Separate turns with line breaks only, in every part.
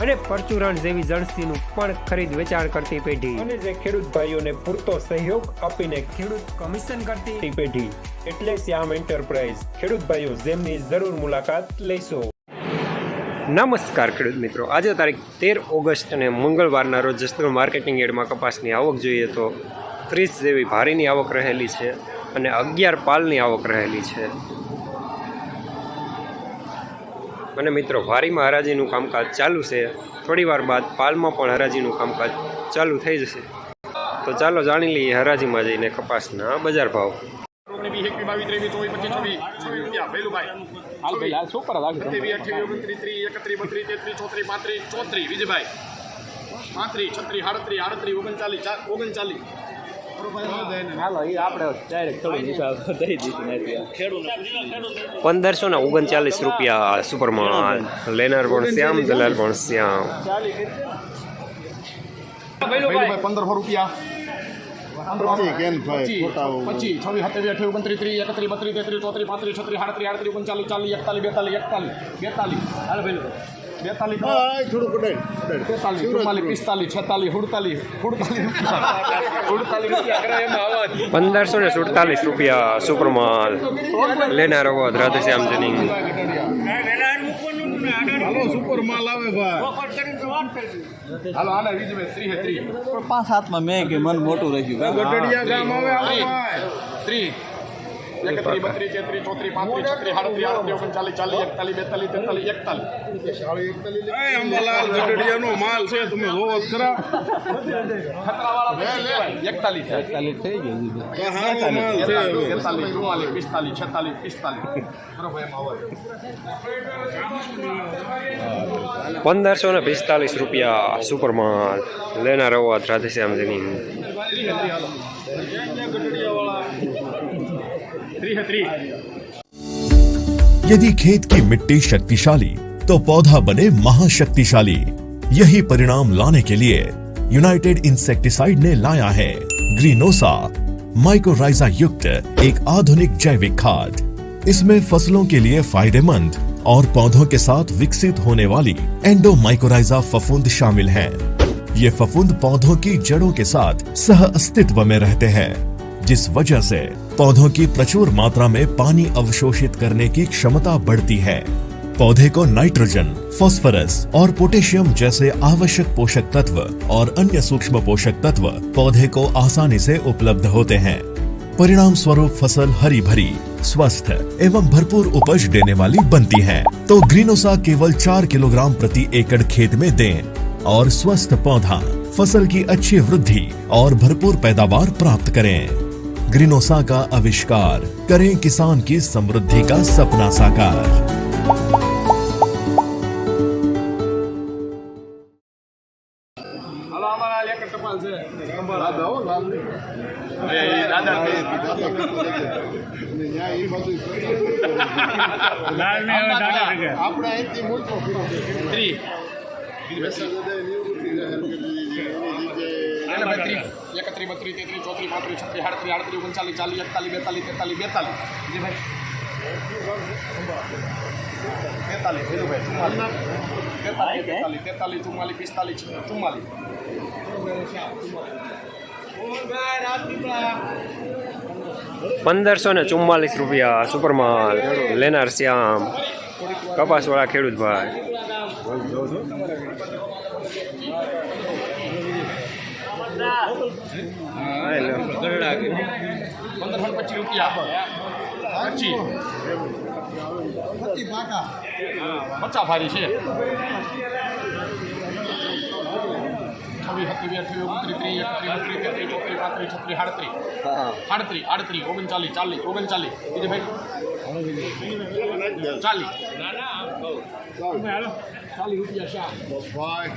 અને પરચુરણ જેવી જણસીનું પણ ખરીદ વેચાણ કરતી પેઢી. અને જે ખેડૂત ભાઈઓને પૂરતો સહયોગ આપીને ખેડૂત કમિશન કરતી પેઢી. એટલે શ્યામ એન્ટરપ્રાઇઝ ખેડૂત ભાઈઓ જેમની જરૂર મુલાકાત લેશો. નમસ્કાર ખેડૂત મિત્રો. આજે તારીખ તેર ઓગસ્ટ અને મંગળવારના રોજ જસદણ માર્કેટિંગ યાર્ડમાં કપાસની આવક જોઈએ તો ત્રીસ જેવી ભારીની આવક રહેલી છે અને અગિયાર પાલની આવક રહેલી છે. અને મિત્રો વારીમાં હરાજીનું કામકાજ ચાલુ છે. થોડી વાર બાદ પાલમાં પણ હરાજીનું કામકાજ ચાલુ થઈ જશે. તો ચાલો જાણી લઈએ હરાજીમાં જઈને કપાસના બજાર ભાવ.
પાંત્રીસ, છત્રીસ આડત્રીસ આડત્રીસ, ઓગણચાલીસ ઓગણચાલીસ.
પંદરસો ને ઓગણચાલીસ રૂપિયા સુપરમાં લેનાર પણ શ્યામ દલાલ પણ શ્યામ
પંદરસો રૂપિયા બેતાલીસ બેતાલીસ બેતાલીસ.
થોડું કડાય કડાય
ચુમ્માલીસ પિસ્તાલીસ છેતાલીસ સુડતાલીસ
પંદરસો ને સુડતાલીસ રૂપિયા સુપરમાલ. લેનાર અવધ રાધેશ્યામ જનિંગ.
હાલો સુપર માલ આવે ભાઈ.
હાલો આને વિજયભાઈ ત્રીસ ત્રીસ
પાંચ સાતમાં મેં કે મન મોટું રહ્યું
ગઢડિયા ગામ આવે
ત્રીસ એકત્રીસ બત્રીસ તેત્રીસ ચોત્રીસ પાંત્રીસ છત્રીસ આડત્રીસ આડત્રીસ ઓગણચાલીસ ચાલીસ એકતાલીસ બેતાલીસ તેતાલીસ એકતાલીસ
અંબાલાલ ગઢડિયાનો માલ છે તમે જોવો જ ખરા
એકતાલીસ
ચાલીસ થઈ.
તેતાલીસ ચુમ્માલીસ પિસ્તાલીસ છેતાલીસ પિસ્તાલીસ.
પંદરસો ને પિસ્તાલીસ રૂપિયા સુપરમાલ લેનાર અવાજ રાધેશ્યામ
यदि खेत की मिट्टी शक्तिशाली तो पौधा बने महाशक्तिशाली। यही परिणाम लाने के लिए यूनाइटेड इंसेक्टिसाइड ने लाया है ग्रीनोसा माइक्रोराइजा युक्त एक आधुनिक जैविक खाद। इसमें फ़सलों के लिए फ़ायदेमंद और पौधों के साथ विकसित होने वाली एंडो माइक्रोराइजा फफूंद शामिल है। ये फफूंद पौधों की जड़ों के साथ सह अस्तित्व में रहते हैं, जिस वजह से पौधों की प्रचुर मात्रा में पानी अवशोषित करने की क्षमता बढ़ती है। पौधे को नाइट्रोजन, फास्फोरस और पोटेशियम जैसे आवश्यक पोषक तत्व और अन्य सूक्ष्म पोषक तत्व पौधे को आसानी से उपलब्ध होते हैं। परिणाम स्वरूप फ़सल हरी भरी स्वस्थ एवं भरपूर उपज देने वाली बनती है। तो ग्रीनोसा केवल चार किलोग्राम प्रति एकड़ खेत में दें और स्वस्थ पौधा फ़सल की अच्छी वृद्धि और भरपूर पैदावार प्राप्त करें। ग्रीनोसा का आविष्कार करें किसान की समृद्धि का सपना साकार
હાલો અમારા એક ટપાલ છે દાદા હો દાદા એ દાદા
અને ન્યા એ બાજુ આપણે અહીંથી
ત્રીસ એકત્રીસ બત્રીસ તેત્રીસ ચોત્રીસ પાંત્રીસ છત્રીસ આડત્રીસ આડત્રીસ ઓગણચાલીસ ચાલીસ એકતાલીસ બેતાલીસ તેતાલીસ બેતાલીસ. તેતાલીસ ભાઈ. ચુમ્માલીસ. તેતાલીસ તેતાલીસ તેતાલીસ ચુમ્માલીસ પિસ્તાલીસ ચુમ્માલીસ.
પંદરસો ને ચુમ્માલીસ રૂપિયા સુપરમાલ લેનાર શ્યામ. કપાસવાળા ખેડૂત ભાઈ.
પંદરસો પંદર પચીસ રૂપિયા પછી પચા ભારી છે. છવ્વીસ, સત્યાવીસ, અઠ્યાવીસ, ઓગણત્રીસ, ત્રીસ, એકત્રીસ, બત્રીસ, તેત્રીસ, ચોત્રીસ, પાંત્રીસ, છત્રીસ આડત્રીસ આડત્રીસ આડત્રીસ ચાલીસ, ઓગણચાલીસ. બીજે ચાલીસ. ચાલીસ રૂપિયા શા
ભાઈ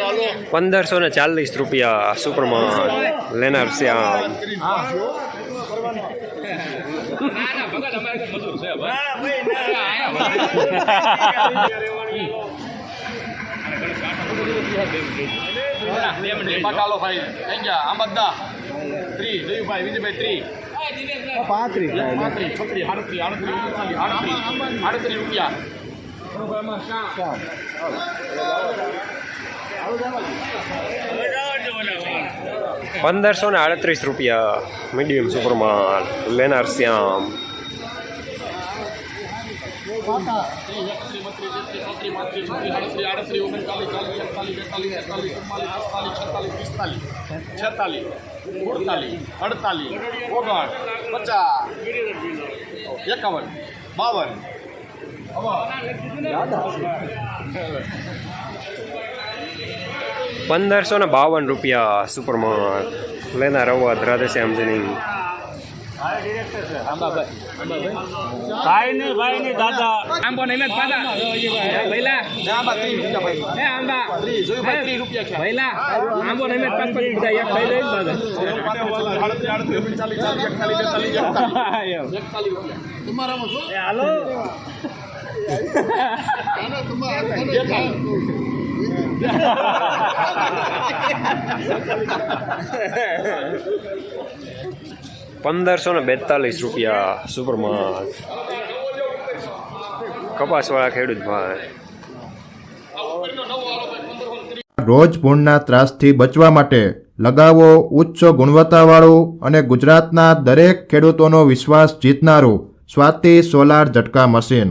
હાલો
પંદરસો ને ચાલીસ રૂપિયા સુપરમાલ લેનાર શ્યામ
હા બટાલો ભાઈ થઈ ગયા આંબદા ત્રી દેવીભાઈ વિજયભાઈ ત્રી
પાંત્રીસ.
પાંત્રીસ છત્રીસ આડત્રીસ આડત્રીસ ઓગણચાલીસ આડત્રીસ આડત્રીસ રૂપિયા.
પંદરસો ને આડત્રીસ રૂપિયા મીડિયમ સુપરમાલ લેનાર શ્યામ.
છેતાલીસ અડતાલીસ ઓગણ પચાસ એકાવન બાવન
પંદરસો ને બાવન રૂપિયા સુપરમાં લેનાર અવાજ રાધેશ્યામજીની
ભાઈ. ને ભાઈ. ને દાદા આંબો. ને મેં પાછા હે આંબા
રૂપિયા છે.
આંબો ને મેં પાંચ પાંચ બધા એક ખાઈ લઈ દાદા એ હાલો.
પંદરસો ને બેતાલીસ રૂપિયા સુપરમાલ કપાસવાળા ખેડૂત ભાઈ.
રોજ પૂર્ણના ત્રાસથી બચવા માટે લગાવો ઉચ્ચ ગુણવત્તાવાળું અને ગુજરાતના દરેક ખેડૂતોનો વિશ્વાસ જીતનારું સ્વાતિ સોલાર ઝટકા મશીન.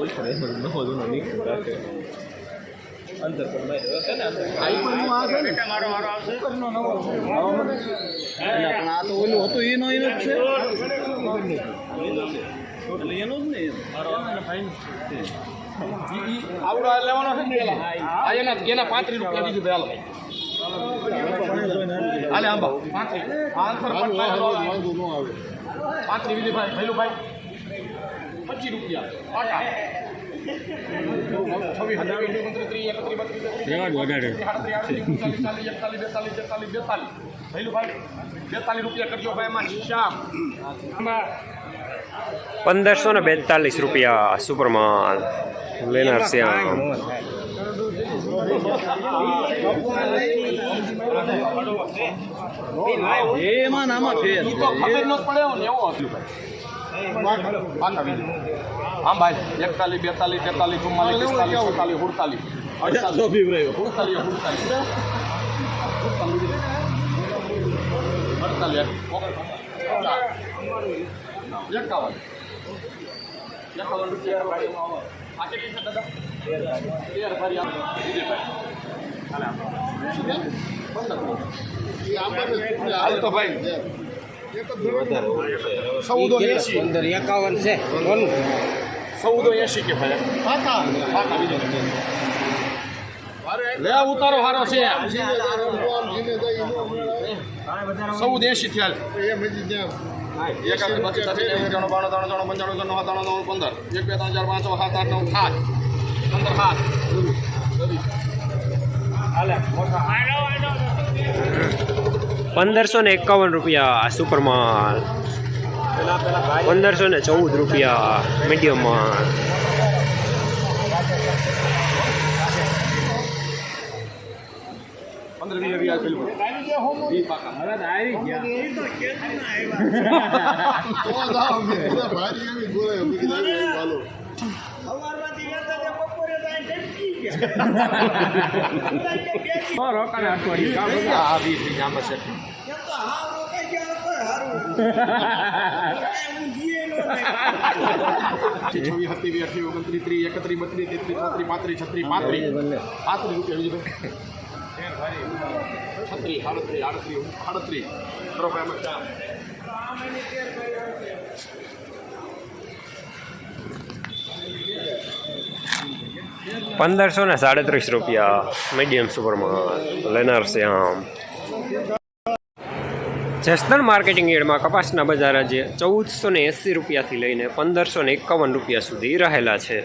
આ તો ઓલું હતું એનો એનો જ છે? એટલે એનું જ ને
આવડો લેવાનો છે ને પેલા? એના એના પાંત્રીસ રૂપિયા બીજું બે હાલો. આંબા. પાંત્રીસ. આ અંતર પાંત્રીસ વિજયભાઈ ભૈલુભાઈ પચીસ રૂપિયા. પાટા.
પંદરસો ને બેતાલીસ રૂપિયા સુપરમાન લેનાર શ્યામ
એમાં નામાં ફેર
ખબર ન પડે ને એવો આમ ભાઈ એકતાલીસ બેતાલીસ તેતાલીસ ચુમ્માલીસ પિસ્તાલીસ સુડતાલીસ
અઢારસો ફીવરાયો
સુડતાલીસ સુડતાલીસ. અડતાલીસ. એકાવન. એકાવન રૂપિયા આ કેટલી છે દાદા? તેર ભરી હાલ તો ભાઈ. ચૌદો એસી
એકાવન છે. કોનું
ચૌદો એસી કે ભાઈ? પાકા પાકા બીજો લે, ઉતારો હારો છે. ચૌદ એસી થયા છત્રીસ નેવું ત્રણ બાણું, ત્રણ ત્રણ પંચાણું ત્રણ ત્રણ પંદર. એક, બે પાંચ, છ, સાત, આઠ
પંદરસો ને એકાવન રૂપિયા સુપરમાલ પંદરસો ને ચૌદ રૂપિયા
મીડિયમમાં. રોકાણ અઠવાડિયું
પંદરસો ને સાડત્રીસ રૂપિયા મીડિયમ સુપરમાં લેનાર આમ જસદણ માર્કેટિંગ યાર્ડમાં કપાસના બજાર આજે ચૌદસો ને એંસી રૂપિયાથી લઈને પંદરસો ને એકાવન રૂપિયા સુધી રહેલા છે.